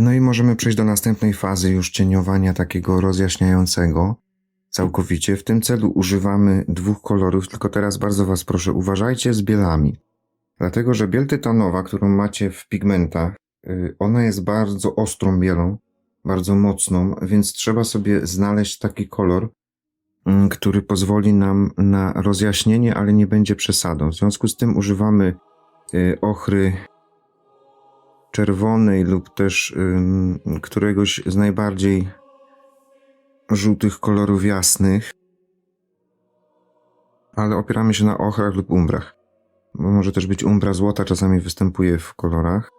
No i możemy przejść do następnej fazy już cieniowania takiego rozjaśniającego całkowicie. W tym celu używamy dwóch kolorów, tylko teraz bardzo Was proszę, uważajcie z bielami. Dlatego, że biel tytanowa, którą macie w pigmentach, y, ona jest bardzo ostrą bielą, bardzo mocną, więc trzeba sobie znaleźć taki kolor, mm, który pozwoli nam na rozjaśnienie, ale nie będzie przesadą. W związku z tym używamy y, ochry czerwonej lub też któregoś z najbardziej żółtych kolorów jasnych, ale opieramy się na ochrach lub umbrach. Bo może też być umbra złota, czasami występuje w kolorach.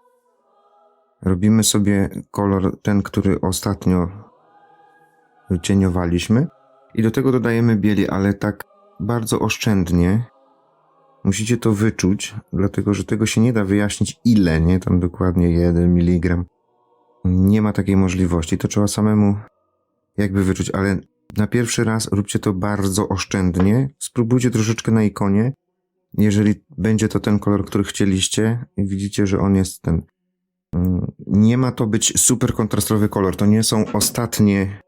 Robimy sobie kolor ten, który ostatnio cieniowaliśmy i do tego dodajemy bieli, ale tak bardzo oszczędnie. Musicie to wyczuć, dlatego że tego się nie da wyjaśnić ile, nie? Tam dokładnie 1 mg. Nie ma takiej możliwości. To trzeba samemu jakby wyczuć, ale na pierwszy raz róbcie to bardzo oszczędnie. Spróbujcie troszeczkę na ikonie. Jeżeli będzie to ten kolor, który chcieliście i widzicie, że on jest ten. Mm, Nie ma to być super kontrastowy kolor. To nie są ostatnie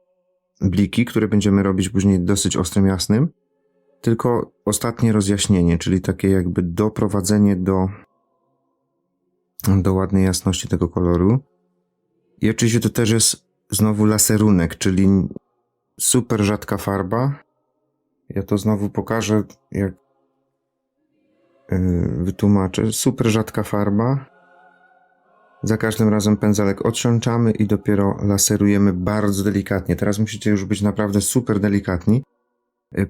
bliki, które będziemy robić później dosyć ostrym, jasnym, tylko ostatnie rozjaśnienie, czyli takie jakby doprowadzenie do, do ładnej jasności tego koloru. I oczywiście to też jest znowu laserunek, czyli super rzadka farba. Ja to znowu pokażę, jak yy, wytłumaczę. Super rzadka farba. Za każdym razem pędzelek otrzączamy i dopiero laserujemy bardzo delikatnie. Teraz musicie już być naprawdę super delikatni,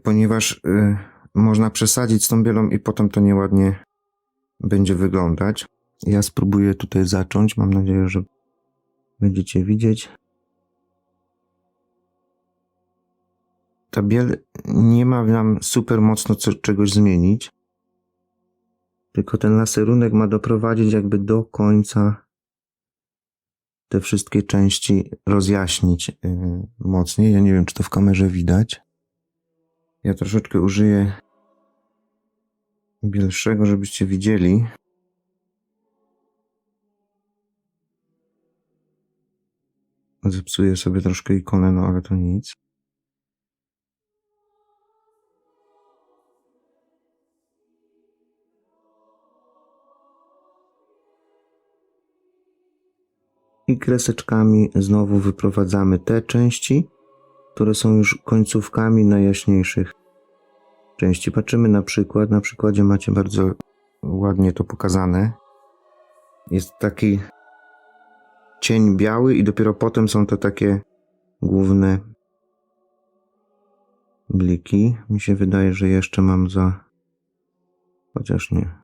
ponieważ yy, można przesadzić z tą bielą i potem to nieładnie będzie wyglądać. Ja spróbuję tutaj zacząć. Mam nadzieję, że będziecie widzieć. ta biel nie ma nam super mocno co, czegoś zmienić. Tylko ten laserunek ma doprowadzić jakby do końca te wszystkie części rozjaśnić yy, mocniej. Ja nie wiem, czy to w kamerze widać. Ja troszeczkę użyję bielszego, żebyście widzieli. Zepsuję sobie troszkę ikonę, no ale to nic. i kreseczkami znowu wyprowadzamy te części, które są już końcówkami najjaśniejszych części. Patrzymy na przykład. Na przykładzie macie bardzo ładnie to pokazane. Jest taki cień biały i dopiero potem są te takie główne bliki. Mi się wydaje, że jeszcze mam za... Chociaż nie.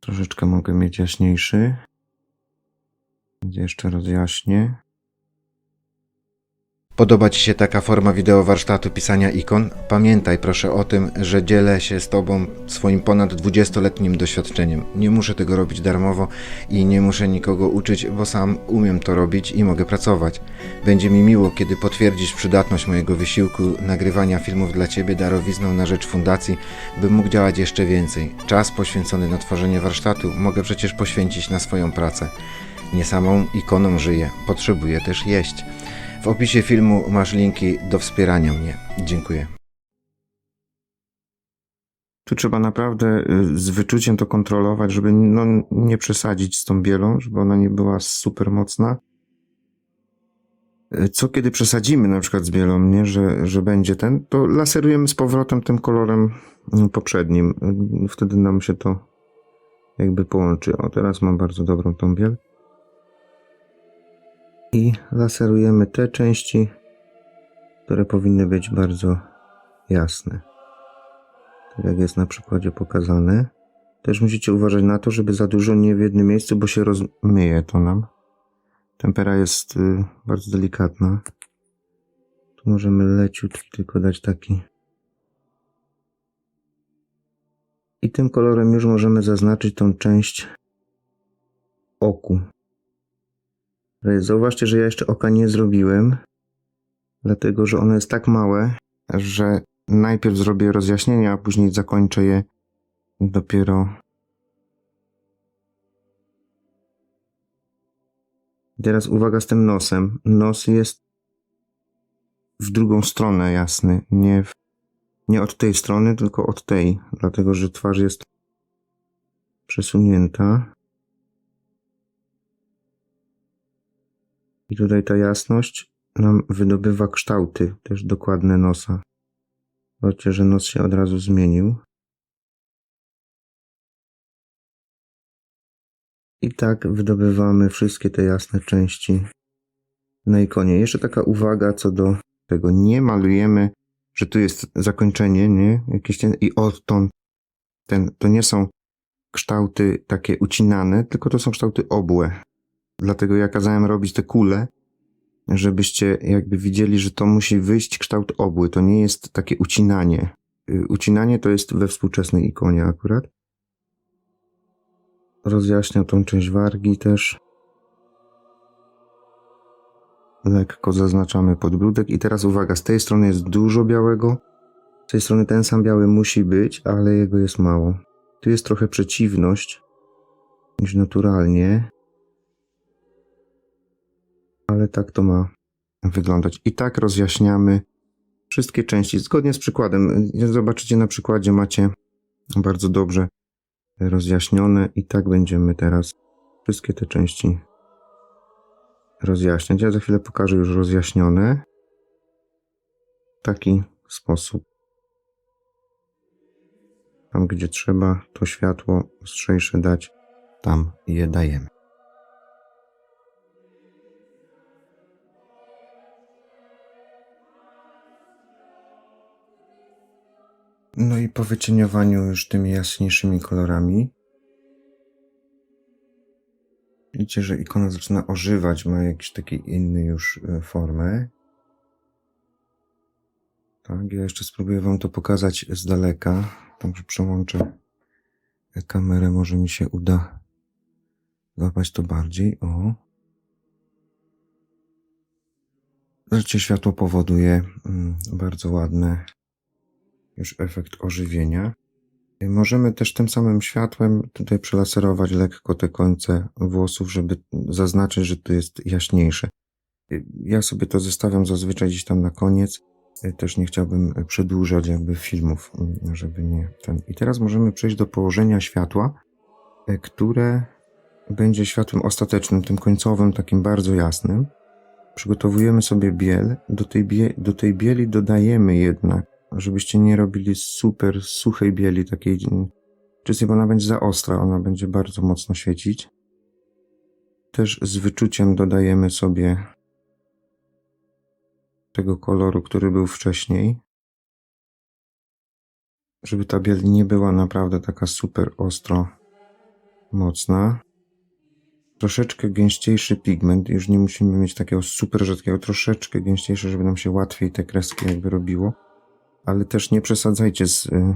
Troszeczkę mogę mieć jaśniejszy. Jeszcze rozjaśnię. Podoba Ci się taka forma wideo warsztatu pisania ikon? Pamiętaj proszę o tym, że dzielę się z Tobą swoim ponad 20-letnim doświadczeniem. Nie muszę tego robić darmowo i nie muszę nikogo uczyć, bo sam umiem to robić i mogę pracować. Będzie mi miło, kiedy potwierdzisz przydatność mojego wysiłku nagrywania filmów dla Ciebie darowizną na rzecz fundacji, bym mógł działać jeszcze więcej. Czas poświęcony na tworzenie warsztatu mogę przecież poświęcić na swoją pracę. Nie samą ikoną żyję, potrzebuję też jeść. W opisie filmu masz linki do wspierania mnie. Dziękuję. Tu trzeba naprawdę y, z wyczuciem to kontrolować, żeby no, nie przesadzić z tą bielą, żeby ona nie była super mocna. Y, Co kiedy przesadzimy na przykład z bielą, nie, że, że będzie ten, to laserujemy z powrotem tym kolorem y, poprzednim. Wtedy nam się to jakby połączy. O, teraz mam bardzo dobrą tą biel. I laserujemy te części, które powinny być bardzo jasne. Tak jak jest na przykładzie pokazane. Też musicie uważać na to, żeby za dużo nie w jednym miejscu, bo się rozmyje to nam. Tempera jest y, bardzo delikatna. Tu możemy leciutki tylko dać taki. I tym kolorem już możemy zaznaczyć tą część oku. E, zauważcie, że ja jeszcze oka nie zrobiłem, dlatego że ono jest tak małe, że najpierw zrobię rozjaśnienia, a później zakończę je dopiero. Teraz uwaga z tym nosem. Nos jest w drugą stronę jasny, nie, w, nie od tej strony, tylko od tej, dlatego że twarz jest przesunięta. I tutaj ta jasność nam wydobywa kształty, też dokładne nosa. Zobaczcie, że nos się od razu zmienił. I tak wydobywamy wszystkie te jasne części na ikonie. Jeszcze taka uwaga co do tego. Nie malujemy, że tu jest zakończenie, nie? Jakieś ten, I odtąd ten, to nie są kształty takie ucinane, tylko to są kształty obłe. Dlatego ja kazałem robić te kule, żebyście jakby widzieli, że to musi wyjść kształt obły. To nie jest takie ucinanie. Y, Ucinanie to jest we współczesnej ikonie akurat. Rozjaśniał tą część wargi też. Lekko zaznaczamy podbródek. I teraz uwaga, z tej strony jest dużo białego. Z tej strony ten sam biały musi być, ale jego jest mało. Tu jest trochę przeciwność niż naturalnie. Ale tak to ma wyglądać. I tak rozjaśniamy wszystkie części zgodnie z przykładem. Zobaczycie na przykładzie, macie bardzo dobrze rozjaśnione i tak będziemy teraz wszystkie te części rozjaśniać. Ja za chwilę pokażę już rozjaśnione. W taki sposób. Tam, gdzie trzeba to światło ostrzejsze dać, tam je dajemy. No i po wycieniowaniu już tymi jaśniejszymi kolorami widzicie, że ikona zaczyna ożywać, ma jakiś taki inny już e, formę. Tak, ja jeszcze spróbuję wam to pokazać z daleka. Także przełączę kamerę, może mi się uda złapać to bardziej. O. Życie światło powoduje mm, bardzo ładne już efekt ożywienia. Możemy też tym samym światłem tutaj przelaserować lekko te końce włosów, żeby zaznaczyć, że to jest jaśniejsze. Ja sobie to zostawiam zazwyczaj gdzieś tam na koniec. Też nie chciałbym przedłużać jakby filmów, żeby nie ten. I teraz możemy przejść do położenia światła, które będzie światłem ostatecznym, tym końcowym, takim bardzo jasnym. Przygotowujemy sobie biel. Do tej, bie do tej bieli dodajemy jednak żebyście nie robili super suchej bieli, takiej czystej, bo ona będzie za ostra, ona będzie bardzo mocno świecić. Też z wyczuciem dodajemy sobie tego koloru, który był wcześniej, żeby ta biel nie była naprawdę taka super ostro mocna. Troszeczkę gęściejszy pigment, już nie musimy mieć takiego super rzadkiego, troszeczkę gęściejszy, żeby nam się łatwiej te kreski jakby robiło ale też nie przesadzajcie z y,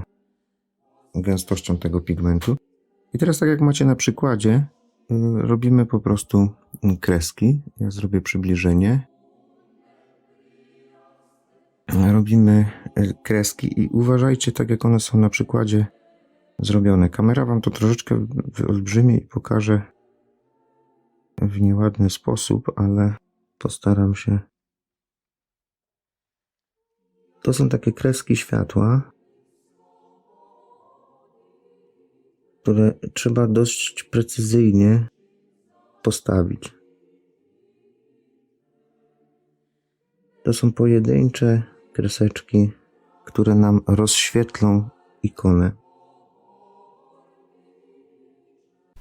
gęstością tego pigmentu. I teraz, tak jak macie na przykładzie, y, robimy po prostu y, kreski. Ja zrobię przybliżenie. Robimy kreski i uważajcie, tak jak one są na przykładzie zrobione. Kamera wam to troszeczkę wyolbrzymi i pokaże w nieładny sposób, ale postaram się to są takie kreski światła, które trzeba dość precyzyjnie postawić. To są pojedyncze kreseczki, które nam rozświetlą ikonę.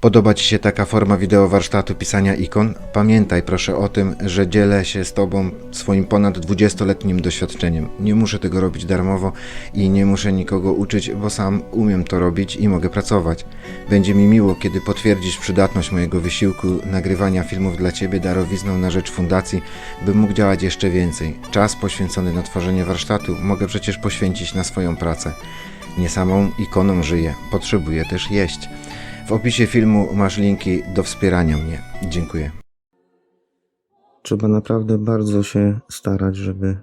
Podoba Ci się taka forma wideo warsztatu pisania ikon? Pamiętaj proszę o tym, że dzielę się z Tobą swoim ponad 20-letnim doświadczeniem. Nie muszę tego robić darmowo i nie muszę nikogo uczyć, bo sam umiem to robić i mogę pracować. Będzie mi miło, kiedy potwierdzisz przydatność mojego wysiłku nagrywania filmów dla Ciebie darowizną na rzecz fundacji, bym mógł działać jeszcze więcej. Czas poświęcony na tworzenie warsztatu mogę przecież poświęcić na swoją pracę. Nie samą ikoną żyję, potrzebuję też jeść. W opisie filmu masz linki do wspierania mnie. Dziękuję. Trzeba naprawdę bardzo się starać, żeby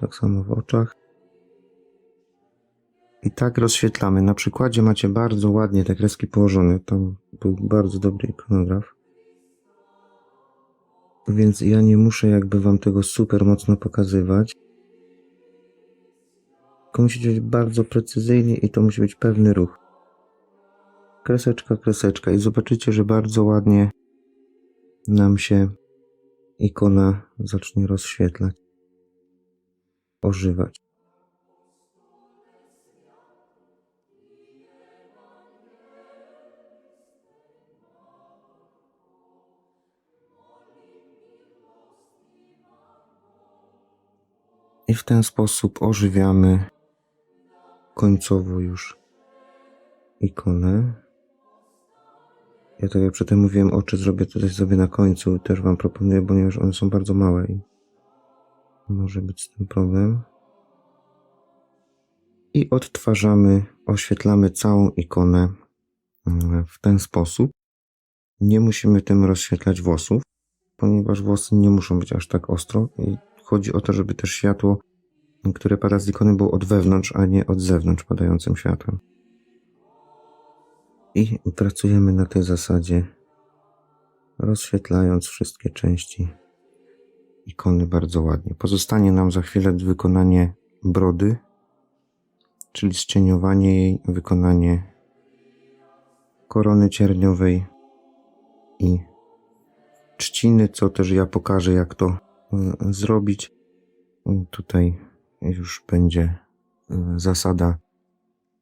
tak samo w oczach. I tak rozświetlamy. Na przykładzie macie bardzo ładnie te kreski położone. Tam był bardzo dobry ikonograf. Więc ja nie muszę jakby wam tego super mocno pokazywać. Tylko musicie być bardzo precyzyjnie i to musi być pewny ruch. Kreseczka, kreseczka i zobaczycie, że bardzo ładnie nam się ikona zacznie rozświetlać, ożywać. I w ten sposób ożywiamy końcowo już ikonę. Ja tak jak przedtem mówiłem, oczy zrobię tutaj sobie na końcu. Też wam proponuję, ponieważ one są bardzo małe i może być z tym problem. I odtwarzamy, oświetlamy całą ikonę mm, w ten sposób. Nie musimy tym rozświetlać włosów, ponieważ włosy nie muszą być aż tak ostro. I chodzi o to, żeby też światło, które pada z ikony, było od wewnątrz, a nie od zewnątrz padającym światłem. I pracujemy na tej zasadzie, rozświetlając wszystkie części ikony bardzo ładnie. Pozostanie nam za chwilę wykonanie brody, czyli zcieniowanie jej, wykonanie korony cierniowej i trzciny, co też ja pokażę, jak to y, zrobić. Tutaj już będzie y, zasada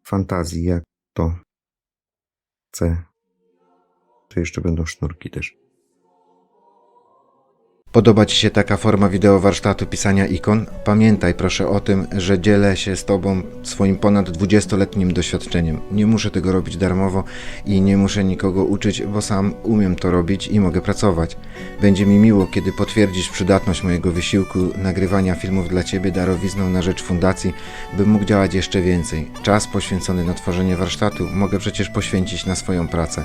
fantazji, jak to chcę. To jeszcze będą sznurki też. Podoba Ci się taka forma wideo warsztatu pisania ikon? Pamiętaj proszę o tym, że dzielę się z Tobą swoim ponad 20-letnim doświadczeniem. Nie muszę tego robić darmowo i nie muszę nikogo uczyć, bo sam umiem to robić i mogę pracować. Będzie mi miło, kiedy potwierdzisz przydatność mojego wysiłku nagrywania filmów dla Ciebie darowizną na rzecz fundacji, bym mógł działać jeszcze więcej. Czas poświęcony na tworzenie warsztatu mogę przecież poświęcić na swoją pracę.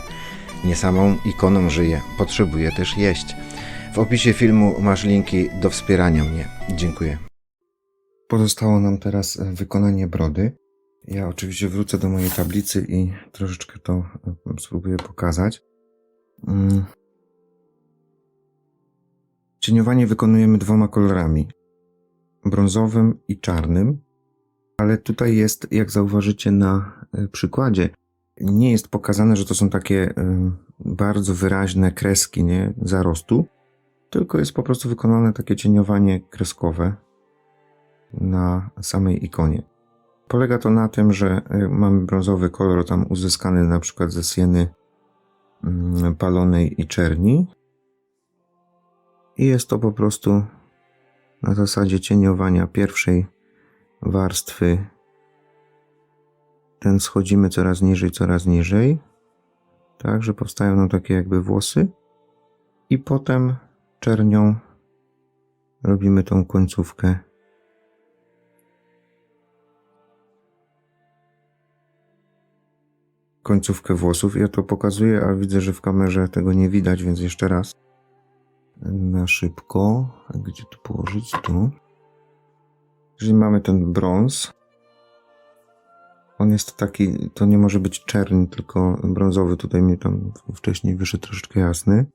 Nie samą ikoną żyję, potrzebuję też jeść. W opisie filmu masz linki do wspierania mnie. Dziękuję. Pozostało nam teraz wykonanie brody. Ja oczywiście wrócę do mojej tablicy i troszeczkę to e, spróbuję pokazać. Mm. Cieniowanie wykonujemy dwoma kolorami. Brązowym i czarnym. Ale tutaj jest, jak zauważycie na e, przykładzie, nie jest pokazane, że to są takie e, bardzo wyraźne kreski nie, zarostu, tylko jest po prostu wykonane takie cieniowanie kreskowe na samej ikonie. Polega to na tym, że y, mamy brązowy kolor tam uzyskany na przykład ze sieny mm, palonej i czerni. I jest to po prostu na zasadzie cieniowania pierwszej warstwy. Ten schodzimy coraz niżej, coraz niżej. Tak, że powstają nam takie jakby włosy. I potem czernią robimy tą końcówkę. Końcówkę włosów. Ja to pokazuję, a widzę, że w kamerze tego nie widać, więc jeszcze raz. Na szybko. Gdzie tu położyć? Tu. Jeżeli mamy ten brąz, on jest taki, to nie może być czerń, tylko brązowy. Tutaj mi tam wcześniej wyszedł troszeczkę jasny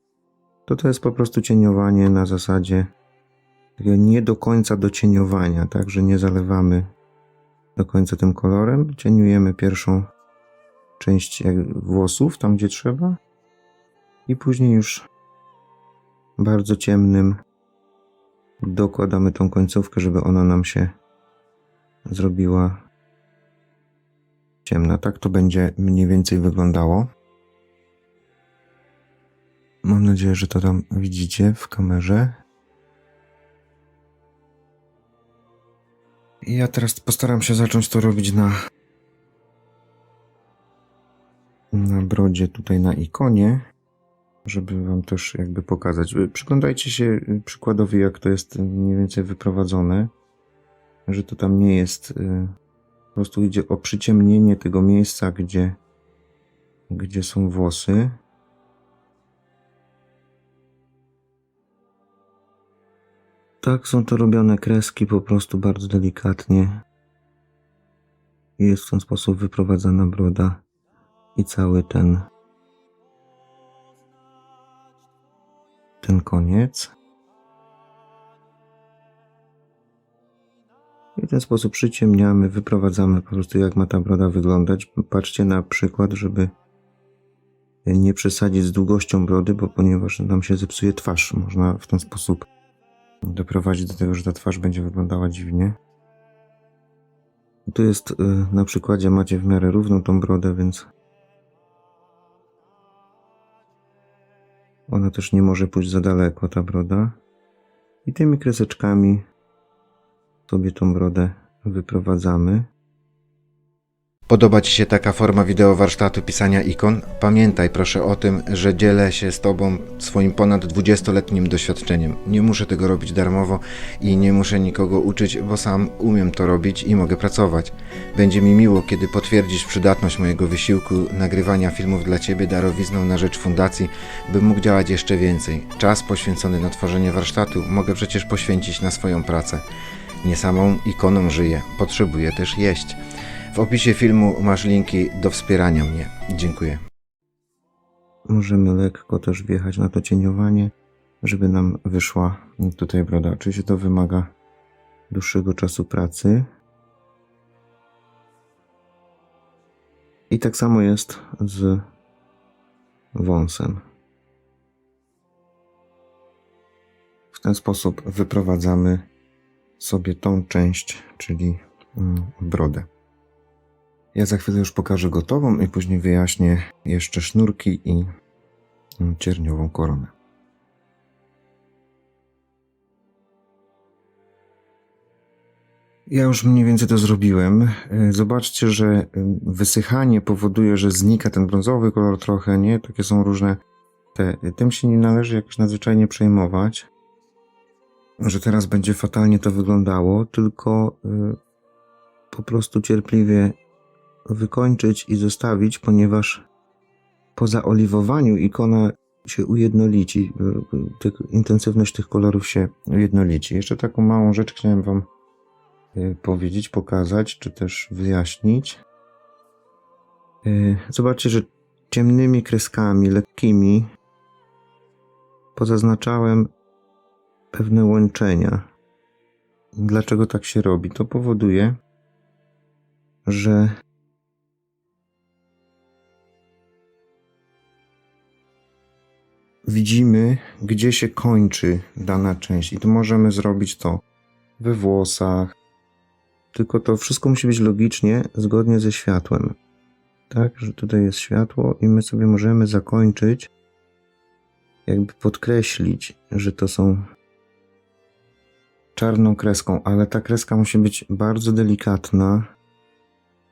to to jest po prostu cieniowanie na zasadzie takiego nie do końca docieniowania, tak, że nie zalewamy do końca tym kolorem. Cieniujemy pierwszą część włosów, tam gdzie trzeba i później już bardzo ciemnym dokładamy tą końcówkę, żeby ona nam się zrobiła ciemna. Tak to będzie mniej więcej wyglądało. Mam nadzieję, że to tam widzicie w kamerze. Ja teraz postaram się zacząć to robić na na brodzie tutaj na ikonie, żeby wam też jakby pokazać. Przyglądajcie się przykładowi, jak to jest mniej więcej wyprowadzone, że to tam nie jest, y, po prostu idzie o przyciemnienie tego miejsca, gdzie, gdzie są włosy. Tak, są to robione kreski po prostu bardzo delikatnie. Jest w ten sposób wyprowadzana broda i cały ten ten koniec. I w ten sposób przyciemniamy, wyprowadzamy po prostu jak ma ta broda wyglądać. Patrzcie na przykład, żeby nie przesadzić z długością brody, bo ponieważ nam się zepsuje twarz, można w ten sposób doprowadzić do tego, że ta twarz będzie wyglądała dziwnie. Tu jest y, na przykładzie macie w miarę równą tą brodę, więc ona też nie może pójść za daleko, ta broda. I tymi kreseczkami sobie tą brodę wyprowadzamy. Podoba Ci się taka forma wideo warsztatu pisania ikon? Pamiętaj proszę o tym, że dzielę się z Tobą swoim ponad 20-letnim doświadczeniem. Nie muszę tego robić darmowo i nie muszę nikogo uczyć, bo sam umiem to robić i mogę pracować. Będzie mi miło, kiedy potwierdzisz przydatność mojego wysiłku nagrywania filmów dla Ciebie darowizną na rzecz fundacji, bym mógł działać jeszcze więcej. Czas poświęcony na tworzenie warsztatu mogę przecież poświęcić na swoją pracę. Nie samą ikoną żyję, potrzebuję też jeść. W opisie filmu masz linki do wspierania mnie. Dziękuję. Możemy lekko też wjechać na to cieniowanie, żeby nam wyszła tutaj broda. Oczywiście to wymaga dłuższego czasu pracy. I tak samo jest z wąsem. W ten sposób wyprowadzamy sobie tą część, czyli mm, brodę. Ja za chwilę już pokażę gotową i później wyjaśnię jeszcze sznurki i cierniową koronę. Ja już mniej więcej to zrobiłem. E, Zobaczcie, że e, wysychanie powoduje, że znika ten brązowy kolor trochę, nie? Takie są różne te. Tym się nie należy jakoś nadzwyczajnie przejmować, że teraz będzie fatalnie to wyglądało, tylko y, po prostu cierpliwie wykończyć i zostawić, ponieważ po zaoliwowaniu ikona się ujednolici, y, y, tych, intensywność tych kolorów się ujednolici. Jeszcze taką małą rzecz chciałem Wam y, powiedzieć, pokazać, czy też wyjaśnić. Zobaczcie, że ciemnymi kreskami, lekkimi pozaznaczałem pewne łączenia. Dlaczego tak się robi? To powoduje, że widzimy, gdzie się kończy dana część. I to możemy zrobić to we włosach. Tylko to wszystko musi być logicznie, zgodnie ze światłem. Tak, że tutaj jest światło i my sobie możemy zakończyć, jakby podkreślić, że to są czarną kreską, ale ta kreska musi być bardzo delikatna,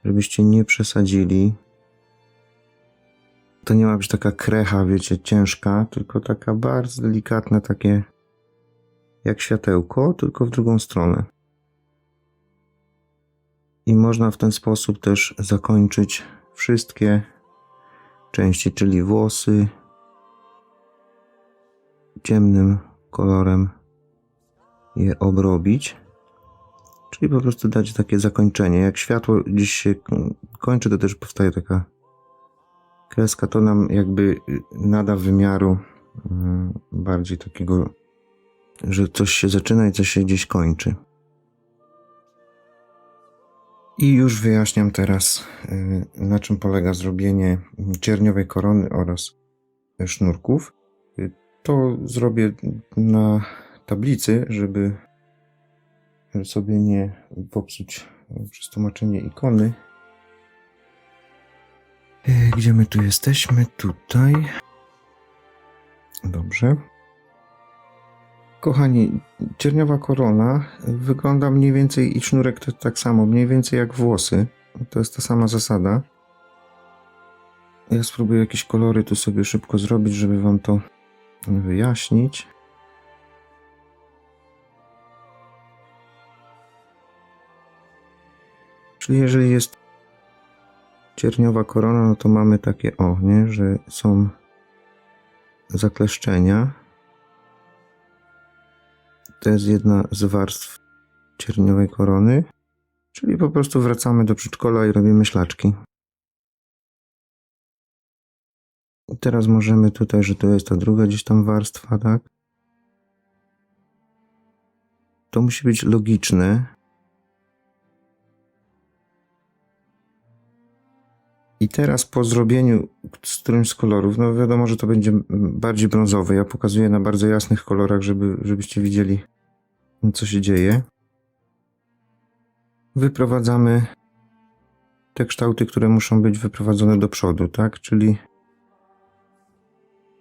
żebyście nie przesadzili. To nie ma być taka krecha, wiecie, ciężka, tylko taka bardzo delikatna, takie jak światełko, tylko w drugą stronę. I można w ten sposób też zakończyć wszystkie części, czyli włosy ciemnym kolorem je obrobić. Czyli po prostu dać takie zakończenie. Jak światło gdzieś się kończy, to też powstaje taka kreska. To nam jakby nada wymiaru mm, bardziej takiego, że coś się zaczyna i coś się gdzieś kończy. I już wyjaśniam teraz, y, na czym polega zrobienie cierniowej korony oraz sznurków. Y, To zrobię na tablicy, żeby sobie nie popsuć przez tłumaczenie ikony. E, Gdzie my tu jesteśmy? Tutaj. Dobrze. Kochani, cierniowa korona wygląda mniej więcej i sznurek to tak samo, mniej więcej jak włosy. To jest ta sama zasada. Ja spróbuję jakieś kolory tu sobie szybko zrobić, żeby wam to wyjaśnić. Czyli jeżeli jest cierniowa korona, no to mamy takie o, nie, że są zakleszczenia. To jest jedna z warstw cierniowej korony. Czyli po prostu wracamy do przedszkola i robimy ślaczki. I teraz możemy tutaj, że to jest ta druga gdzieś tam warstwa, tak? To musi być logiczne, I teraz po zrobieniu z którymś z kolorów, no wiadomo, że to będzie bardziej brązowy. Ja pokazuję na bardzo jasnych kolorach, żeby, żebyście widzieli, co się dzieje. Wyprowadzamy te kształty, które muszą być wyprowadzone do przodu, tak? Czyli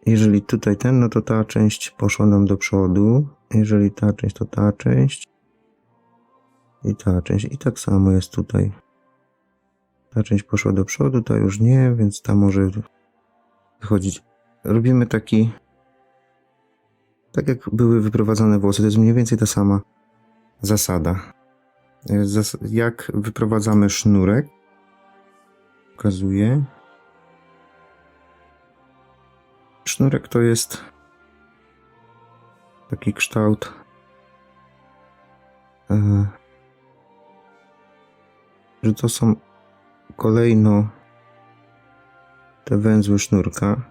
jeżeli tutaj ten, no to ta część poszła nam do przodu. Jeżeli ta część, to ta część. I ta część. I tak samo jest tutaj. Ta część poszła do przodu, ta już nie, więc ta może wychodzić. Robimy taki. Tak jak były wyprowadzane włosy, to jest mniej więcej ta sama zasada. E, Zas jak wyprowadzamy sznurek, pokazuję. Sznurek to jest taki kształt. e, Że to są kolejno te węzły sznurka.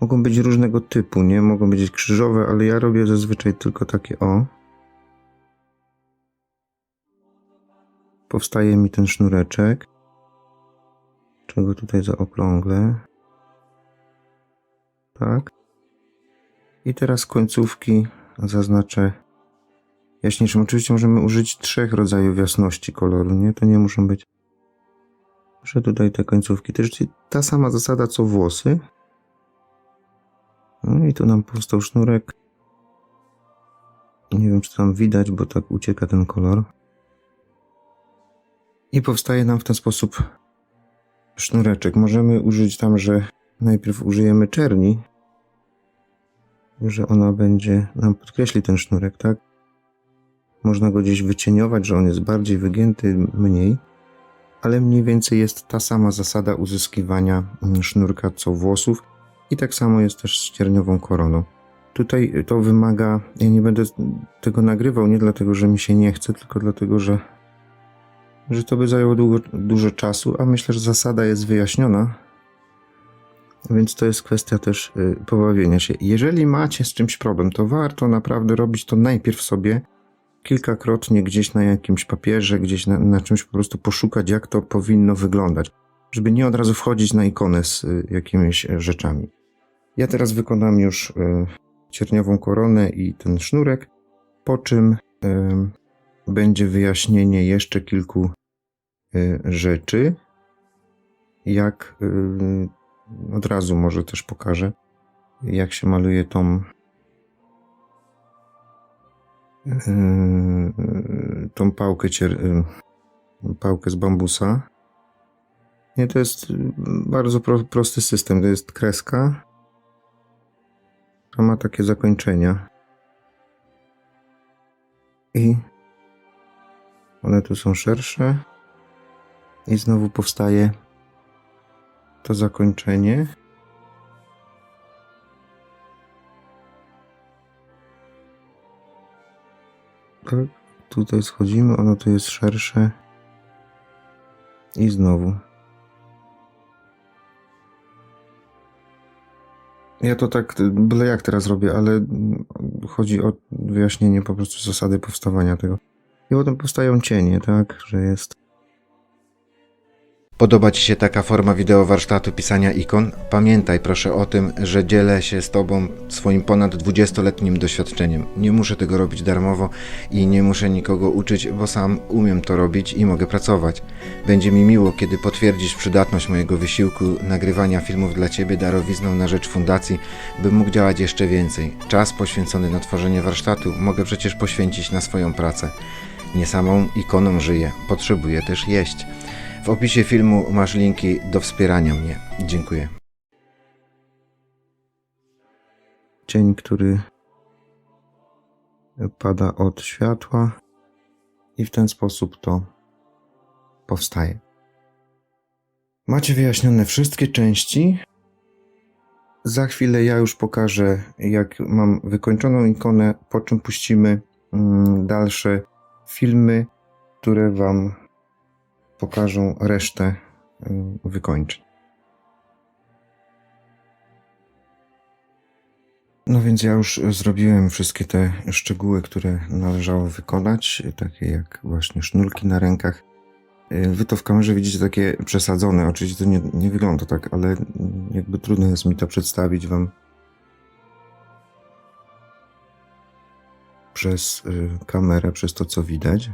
Mogą być różnego typu, nie? Mogą być krzyżowe, ale ja robię zazwyczaj tylko takie o. Powstaje mi ten sznureczek. Czego tutaj zaokrąglę. Tak. I teraz końcówki zaznaczę jaśniejszym. Oczywiście możemy użyć trzech rodzajów jasności koloru, nie? To nie muszą być. Muszę tutaj te końcówki też. Czyli ta sama zasada co włosy. No i tu nam powstał sznurek. Nie wiem, czy tam widać, bo tak ucieka ten kolor. I powstaje nam w ten sposób sznureczek. Możemy użyć tam, że najpierw użyjemy czerni, że ona będzie nam podkreśli ten sznurek, tak? Można go gdzieś wycieniować, że on jest bardziej wygięty, mniej, ale mniej więcej jest ta sama zasada uzyskiwania mm, sznurka co włosów i tak samo jest też z cierniową koroną. Tutaj to wymaga, ja nie będę tego nagrywał nie dlatego, że mi się nie chce, tylko dlatego, że że to by zajęło długo, dużo czasu, a myślę, że zasada jest wyjaśniona, więc to jest kwestia też y, pobawienia się. Jeżeli macie z czymś problem, to warto naprawdę robić to najpierw sobie, kilkakrotnie gdzieś na jakimś papierze, gdzieś na, na czymś po prostu poszukać, jak to powinno wyglądać, żeby nie od razu wchodzić na ikonę z y, jakimiś y, rzeczami. Ja teraz wykonam już y, cierniową koronę i ten sznurek, po czym będzie wyjaśnienie jeszcze kilku rzeczy, jak od razu może też pokażę, jak się maluje tą tą pałkę cier, yy, pałkę z bambusa. Nie, to jest yy, bardzo pro, prosty system. To jest kreska, która ma takie zakończenia. I one tu są szersze. I znowu powstaje to zakończenie. Tak, tutaj schodzimy, ono tu jest szersze. I znowu. Ja to tak byle jak teraz robię, ale chodzi o wyjaśnienie po prostu zasady powstawania tego. I potem powstają cienie, tak, że jest Podoba Ci się taka forma wideo warsztatu pisania ikon? Pamiętaj proszę o tym, że dzielę się z Tobą swoim ponad 20-letnim doświadczeniem. Nie muszę tego robić darmowo i nie muszę nikogo uczyć, bo sam umiem to robić i mogę pracować. Będzie mi miło, kiedy potwierdzisz przydatność mojego wysiłku nagrywania filmów dla Ciebie darowizną na rzecz fundacji, bym mógł działać jeszcze więcej. Czas poświęcony na tworzenie warsztatu mogę przecież poświęcić na swoją pracę. Nie samą ikoną żyję, potrzebuję też jeść. W opisie filmu masz linki do wspierania mnie. Dziękuję. cień, który pada od światła i w ten sposób to powstaje. Macie wyjaśnione wszystkie części. Za chwilę ja już pokażę, jak mam wykończoną ikonę, po czym puścimy mm, dalsze filmy, które Wam pokażą resztę y, wykończeń. No więc ja już zrobiłem wszystkie te szczegóły, które należało wykonać, takie jak właśnie sznurki na rękach. Y, Wy to w kamerze widzicie takie przesadzone. Oczywiście to nie, nie wygląda tak, ale jakby trudno jest mi to przedstawić wam przez y, kamerę, przez to co widać.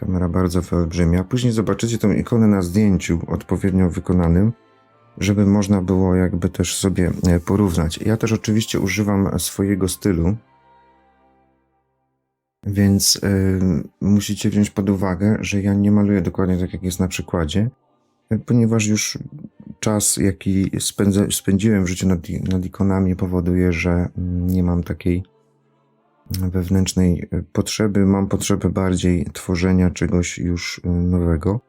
Kamera bardzo wyolbrzymia. Później zobaczycie tą ikonę na zdjęciu odpowiednio wykonanym, żeby można było jakby też sobie e, porównać. Ja też oczywiście używam swojego stylu, więc y, musicie wziąć pod uwagę, że ja nie maluję dokładnie tak, jak jest na przykładzie, y, ponieważ już czas, jaki spędzę, spędziłem w życiu nad, nad ikonami, powoduje, że mm, nie mam takiej wewnętrznej y, potrzeby. Mam potrzebę bardziej tworzenia czegoś już y, nowego.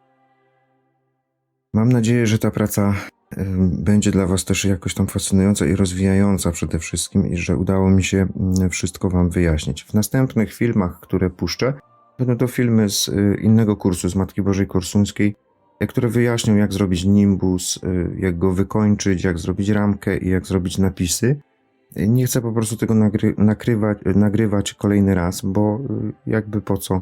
Mam nadzieję, że ta praca y, będzie dla Was też jakoś tam fascynująca i rozwijająca przede wszystkim i że udało mi się mm, wszystko Wam wyjaśnić. W następnych filmach, które puszczę, będą to filmy z y, innego kursu, z Matki Bożej Korsuńskiej, y, które wyjaśnią, jak zrobić nimbus, y, jak go wykończyć, jak zrobić ramkę i jak zrobić napisy. Nie chcę po prostu tego nagry- nakrywać, y, nagrywać kolejny raz, bo y, jakby po co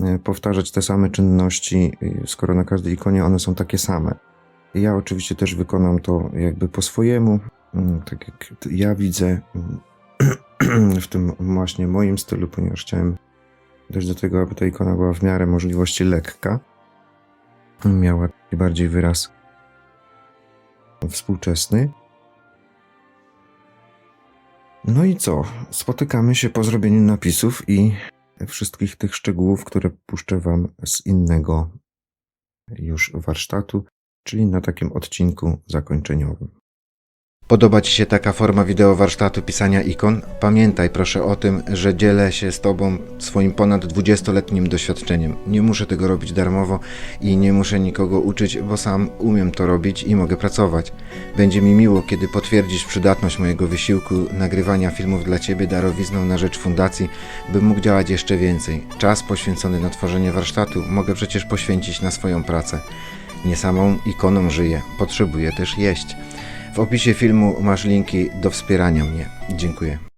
y, powtarzać te same czynności, skoro na każdej ikonie one są takie same. Ja oczywiście też wykonam to jakby po swojemu, mm, tak jak ja widzę mm, w tym właśnie moim stylu, ponieważ chciałem dojść do tego, aby ta ikona była w miarę możliwości lekka. Miała bardziej wyraz współczesny. No i co? Spotykamy się po zrobieniu napisów i wszystkich tych szczegółów, które puszczę Wam z innego już warsztatu, czyli na takim odcinku zakończeniowym. Podoba Ci się taka forma wideo warsztatu pisania ikon? Pamiętaj proszę o tym, że dzielę się z Tobą swoim ponad 20-letnim doświadczeniem. Nie muszę tego robić darmowo i nie muszę nikogo uczyć, bo sam umiem to robić i mogę pracować. Będzie mi miło, kiedy potwierdzisz przydatność mojego wysiłku nagrywania filmów dla Ciebie darowizną na rzecz fundacji, by mógł działać jeszcze więcej. Czas poświęcony na tworzenie warsztatu mogę przecież poświęcić na swoją pracę. Nie samą ikoną żyję, potrzebuję też jeść. W opisie filmu masz linki do wspierania mnie. Dziękuję.